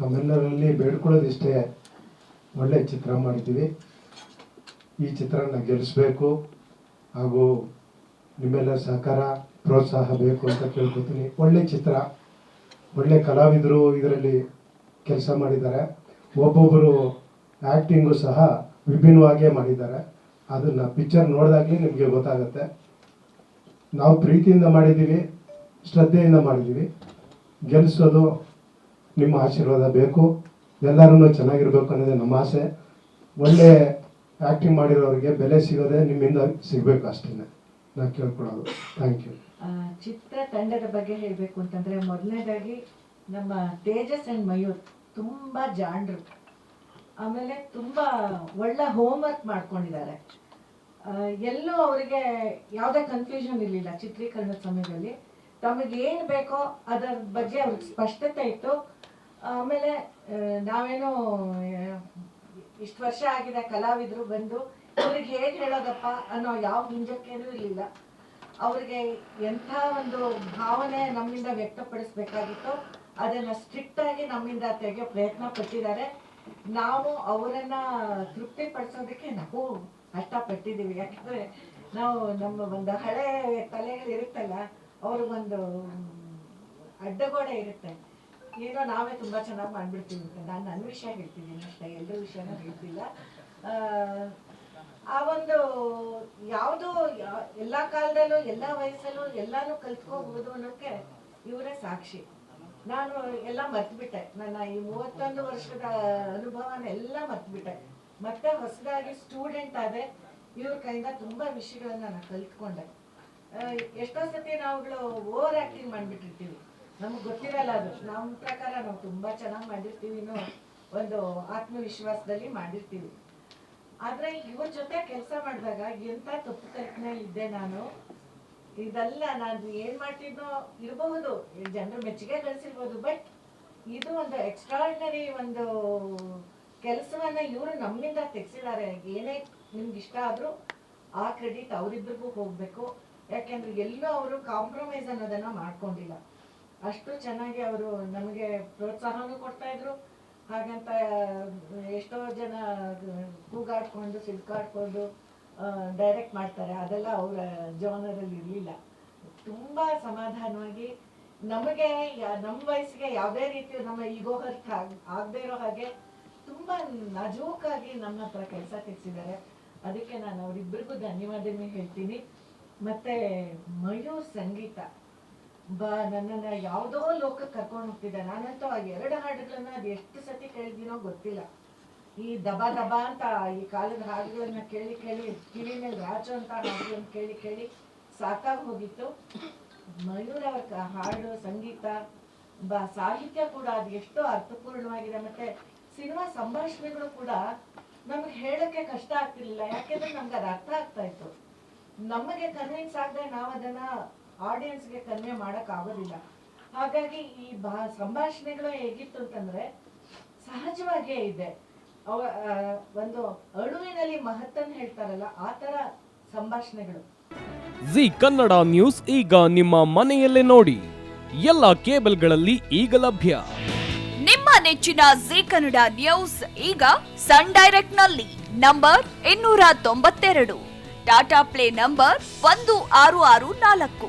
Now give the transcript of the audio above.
ನಮ್ಮೆಲ್ಲರಲ್ಲಿ ಬೇಡ್ಕೊಳ್ಳೋದಿಷ್ಟೇ ಒಳ್ಳೆ ಚಿತ್ರ ಮಾಡಿದ್ದೀವಿ. ಈ ಚಿತ್ರನ ಗೆಲ್ಲಿಸ್ಬೇಕು ಹಾಗೂ ನಿಮ್ಮೆಲ್ಲ ಸಹಕಾರ, ಪ್ರೋತ್ಸಾಹ ಬೇಕು ಅಂತ ಕೇಳ್ಕೊತೀನಿ. ಒಳ್ಳೆ ಚಿತ್ರ, ಒಳ್ಳೆ ಕಲಾವಿದರು ಇದರಲ್ಲಿ ಕೆಲಸ ಮಾಡಿದ್ದಾರೆ. ಒಬ್ಬೊಬ್ಬರು ಆ್ಯಕ್ಟಿಂಗು ಸಹ ವಿಭಿನ್ನವಾಗಿಯೇ ಮಾಡಿದ್ದಾರೆ. ಅದನ್ನು ಪಿಕ್ಚರ್ ನೋಡಿದಾಗಲೇ ನಿಮಗೆ ಗೊತ್ತಾಗುತ್ತೆ. ನಾವು ಪ್ರೀತಿಯಿಂದ ಮಾಡಿದ್ದೀವಿ, ಶ್ರದ್ಧೆಯಿಂದ ಮಾಡಿದ್ದೀವಿ. ಗೆಲ್ಲಿಸೋದು ನಿಮ್ಮ ಆಶೀರ್ವಾದ ಬೇಕು. ಎಲ್ಲರೂ ಚೆನ್ನಾಗಿರ್ಬೇಕು ಅನ್ನೋದೇ ನಮ್ಮ ಆಸೆ. ಒಳ್ಳೆ ಆಕ್ಟಿಂಗ್ ಮಾಡಿರೋರಿಗೆ ಬೆಲೆ ಸಿಗೋದೇ ನಿಮ್ಮಿಂದ ಸಿಗಬೇಕು ಅಷ್ಟೇ ನಾನು ಕೇಳ್ಕೊಳ್ಳೋದು. ಥ್ಯಾಂಕ್ ಯು ಚಿತ್ರ ತಂಡದ ಬಗ್ಗೆ ಹೇಳಬೇಕು ಅಂತಂದ್ರೆ ಮೊದಲನೇದಾಗಿ ನಮ್ಮ ತೇಜಸ್ ಅಂಡ್ ಮಯೂರ್ ತುಂಬಾ ಜಾಣರು ಆಮೇಲೆ ತುಂಬಾ ಒಳ್ಳೆ ಹೋಮ್ವರ್ಕ್ ಮಾಡ್ಕೊಂಡಿದ್ದಾರೆ. ಎಲ್ಲೂ ಅವರಿಗೆ ಯಾವುದೇ ಕನ್ಫ್ಯೂಷನ್ ಇರಲಿಲ್ಲ ಚಿತ್ರೀಕರಣದ ಸಮಯದಲ್ಲಿ. ತಮಗೆ ಏನು ಬೇಕೋ ಅದರ ಬಗ್ಗೆ ಅವ್ರಿಗೆ ಸ್ಪಷ್ಟತೆ ಇತ್ತು. ಆಮೇಲೆ ನಾವೇನು ಇಷ್ಟು ವರ್ಷ ಆಗಿದೆ ಕಲಾವಿದರು ಬಂದು, ಇವ್ರಿಗೆ ಹೇಗೆ ಹೇಳೋದಪ್ಪ ಅನ್ನೋ ಯಾವ ಹಿಂಜಕ್ಕೇನೂ ಇರಲಿಲ್ಲ. ಅವ್ರಿಗೆ ಎಂಥ ಒಂದು ಭಾವನೆ ನಮ್ಮಿಂದ ವ್ಯಕ್ತಪಡಿಸ್ಬೇಕಾಗಿತ್ತು, ಅದನ್ನ ಸ್ಟ್ರಿಕ್ಟ್ ಆಗಿ ನಮ್ಮಿಂದ ತೆಗೆಯೋ ಪ್ರಯತ್ನ ಪಟ್ಟಿದ್ದಾರೆ. ನಾವು ಅವರನ್ನ ತೃಪ್ತಿ ಪಡಿಸೋದಕ್ಕೆ ನಾವು ಕಷ್ಟಪಟ್ಟಿದ್ದೀವಿ. ಯಾಕಂದ್ರೆ, ನಾವು ನಮ್ಮ ಒಂದು ಹಳೆ ತಲೆಗಳು ಇರುತ್ತಲ್ಲ ಅವ್ರಿಗೊಂದು ಅಡ್ಡಗೋಡೆ ಇರುತ್ತೆ. ಏನೋ ನಾವೇ ತುಂಬಾ ಚೆನ್ನಾಗಿ ಮಾಡ್ಬಿಡ್ತೀವಿ ಅಂತ. ನಾನು ನನ್ನ ವಿಷಯ ಹೇಳ್ತೀನಿ ಅಷ್ಟೇ ಎಲ್ಲರ ವಿಷಯನೂ ಹೇಳ್ತಿಲ್ಲ. ಆ, ಒಂದು ಯಾವುದು ಎಲ್ಲ ಕಾಲದಲ್ಲೂ ಎಲ್ಲ ವಯಸ್ಸಲ್ಲೂ ಎಲ್ಲಾನು ಕಲ್ತ್ಕೋಬಹುದು ಅನ್ನೋಕೆ ಇವರೇ ಸಾಕ್ಷಿ. ನಾನು ಎಲ್ಲ ಮರ್ತ್ಬಿಟ್ಟೆ. ನನ್ನ ಈ ಮೂವತ್ತೊಂದು ವರ್ಷದ ಅನುಭವನ ಎಲ್ಲ ಮರ್ತ್ಬಿಟ್ಟೆ. ಮತ್ತೆ ಹೊಸದಾಗಿ ಸ್ಟೂಡೆಂಟ್ ಆದೆ ಇವ್ರ ಕೈಯಿಂದ ತುಂಬಾ ವಿಷಯಗಳನ್ನ ನಾನು ಕಲ್ತ್ಕೊಂಡೆ. ಎಷ್ಟೋ ಸತಿ ನಾವುಗಳು ಓವರ್ ಆಕ್ಟಿಂಗ್ ಮಾಡ್ಬಿಟ್ಟಿರ್ತೀವಿ. ನಮ್ಗೆ ಗೊತ್ತಿರಲ್ಲ ಅದು. ನಮ್ಮ ಪ್ರಕಾರ ನಾವು ತುಂಬಾ ಚೆನ್ನಾಗಿ ಮಾಡಿರ್ತೀವಿ ಒಂದು ಆತ್ಮವಿಶ್ವಾಸದಲ್ಲಿ ಮಾಡಿರ್ತೀವಿ. ಆದ್ರೆ ಇವ್ರ ಜೊತೆ ಕೆಲಸ ಮಾಡಿದಾಗ ಎಂತ ತಪ್ಪು ಕಲ್ಪನೆ ಇದ್ದೆ ನಾನು, ಇದೆಲ್ಲ ನಾನು ಏನ್ ಮಾಡ್ತಿದ್ನೋ ಇರಬಹುದು, ಜನರ ಮೆಚ್ಚುಗೆ ಗಳಿಸಿರ್ಬೋದು, ಬಟ್ ಇದು ಒಂದು ಎಕ್ಸ್ಟ್ರಾರ್ಡಿನರಿ ಒಂದು ಕೆಲಸವನ್ನ ಇವರು ನಮ್ಮಿಂದ ತೆಗ್ಸಿದ್ದಾರೆ. ಏನೇ ನಿಮ್ಗೆ ಇಷ್ಟ ಆದ್ರೂ ಆ ಕ್ರೆಡಿಟ್ ಅವರಿಬ್ಬರಿಗೂ ಹೋಗ್ಬೇಕು. ಯಾಕೆಂದ್ರೆ ಎಲ್ಲೂ ಅವರು ಕಾಂಪ್ರಮೈಸ್ ಅನ್ನೋದನ್ನ ಮಾಡ್ಕೊಂಡಿಲ್ಲ. ಅಷ್ಟು ಚೆನ್ನಾಗಿ ಅವರು ನಮಗೆ ಪ್ರೋತ್ಸಾಹನೂ ಕೊಡ್ತಾ ಇದ್ರು ಹಾಗಂತ ಎಷ್ಟೋ ಜನ ಕೂಗಾಡ್ಕೊಂಡು ಸಿಡ್ಕಾಡ್ಕೊಂಡು ಡೈರೆಕ್ಟ್ ಮಾಡ್ತಾರೆ. ಅದೆಲ್ಲ ಅವರ ಜೀವನದಲ್ಲಿ ಇರಲಿಲ್ಲ. ತುಂಬ ಸಮಾಧಾನವಾಗಿ ನಮಗೆ ನಮ್ಮ ವಯಸ್ಸಿಗೆ ಯಾವುದೇ ರೀತಿ ನಮ್ಮ ಈಗೋ ಹರ್ಟ್ ಆಗದೆ ಇರೋ ಹಾಗೆ ತುಂಬ ನಜೂಕಾಗಿ ನಮ್ಮ ಹತ್ರ ಕೆಲಸ ತೆಗೆಸಿದ್ದಾರೆ ಅದಕ್ಕೆ ನಾನು ಅವರಿಬ್ಬರಿಗೂ ಧನ್ಯವಾದನೇ ಹೇಳ್ತೀನಿ. ಮತ್ತೆ ಮಯೂರ್ ಸಂಗೀತ. ಬ ನನ್ನನ್ನ ಯಾವುದೋ ಲೋಕಕ್ಕೆ ಕರ್ಕೊಂಡು ಹೋಗ್ತಿದ್ದೆ. ನಾನಂತೂ ಆ ಎರಡು ಹಾಡುಗಳನ್ನ ಅದು ಎಷ್ಟು ಸತಿ ಕೇಳಿದ್ದೀನೋ ಗೊತ್ತಿಲ್ಲ. ಈ ದಬ ದಬ ಅಂತ ಈ ಕಾಲದ ಹಾಡುಗಳನ್ನ ಕೇಳಿ ಕೇಳಿ ಕಿವಿ ಮೇಲೆ ರಾಜು ಅಂತ ಹಾಡುಗಳನ್ನ ಕೇಳಿ ಕೇಳಿ ಸಾಕಾಗಿ ಹೋಗಿತ್ತು. ಮಯೂರ ಹಾಡು, ಸಂಗೀತ, ಬ ಸಾಹಿತ್ಯ ಕೂಡ ಅದು ಎಷ್ಟೋ ಅರ್ಥಪೂರ್ಣವಾಗಿದೆ. ಮತ್ತೆ ಸಿನಿಮಾ ಸಂಭಾಷಣೆಗಳು ಕೂಡ ನಮ್ಗೆ ಹೇಳಕ್ಕೆ ಕಷ್ಟ ಆಗ್ತಿರ್ಲಿಲ್ಲ. ಯಾಕೆಂದ್ರೆ ನಮ್ಗೆ ಅದು ಅರ್ಥ ಆಗ್ತಾ ಇತ್ತು. ನಮಗೆ ಕನ್ವಿನ್ಸ್ ಆಗದೆ ನಾವು ಅದನ್ನ ಆಡಿಯನ್ಸ್ಗೆ ಕನ್ವೆ ಮಾಡಕ್ ಆಗೋದಿಲ್ಲ ಹಾಗಾಗಿ ಈ ಬಾ ಸಂಭಾಷಣೆಗಳು ಹೇಗಿತ್ತು ಅಂತಂದ್ರೆ ಸಹಜವಾಗಿಯೇ ಇದೆ. ಅವ ಒಂದು ಅಳುವಿನಲ್ಲಿ ಮಹತ್ತನ್ನು ಹೇಳ್ತಾರಲ್ಲ ಆ ತರ ಸಂಭಾಷಣೆಗಳು. ಜಿ ಕನ್ನಡ ನ್ಯೂಸ್ ಈಗ ನಿಮ್ಮ ಮನೆಯಲ್ಲೇ ನೋಡಿ. ಎಲ್ಲ ಕೇಬಲ್ಗಳಲ್ಲಿ ಈಗ ಲಭ್ಯ. ನಿಮ್ಮ ನೆಚ್ಚಿನ ಜಿ ಕನ್ನಡ ನ್ಯೂಸ್ ಈಗ ಸನ್ ಡೈರೆಕ್ಟ್ನಲ್ಲಿ ನಂಬರ್ ಇನ್ನೂರ ತೊಂಬತ್ತೆರಡು. ಟಾಟಾ ಪ್ಲೇ ನಂಬರ್ ಒಂದು ಆರು ಆರು ನಾಲ್ಕು.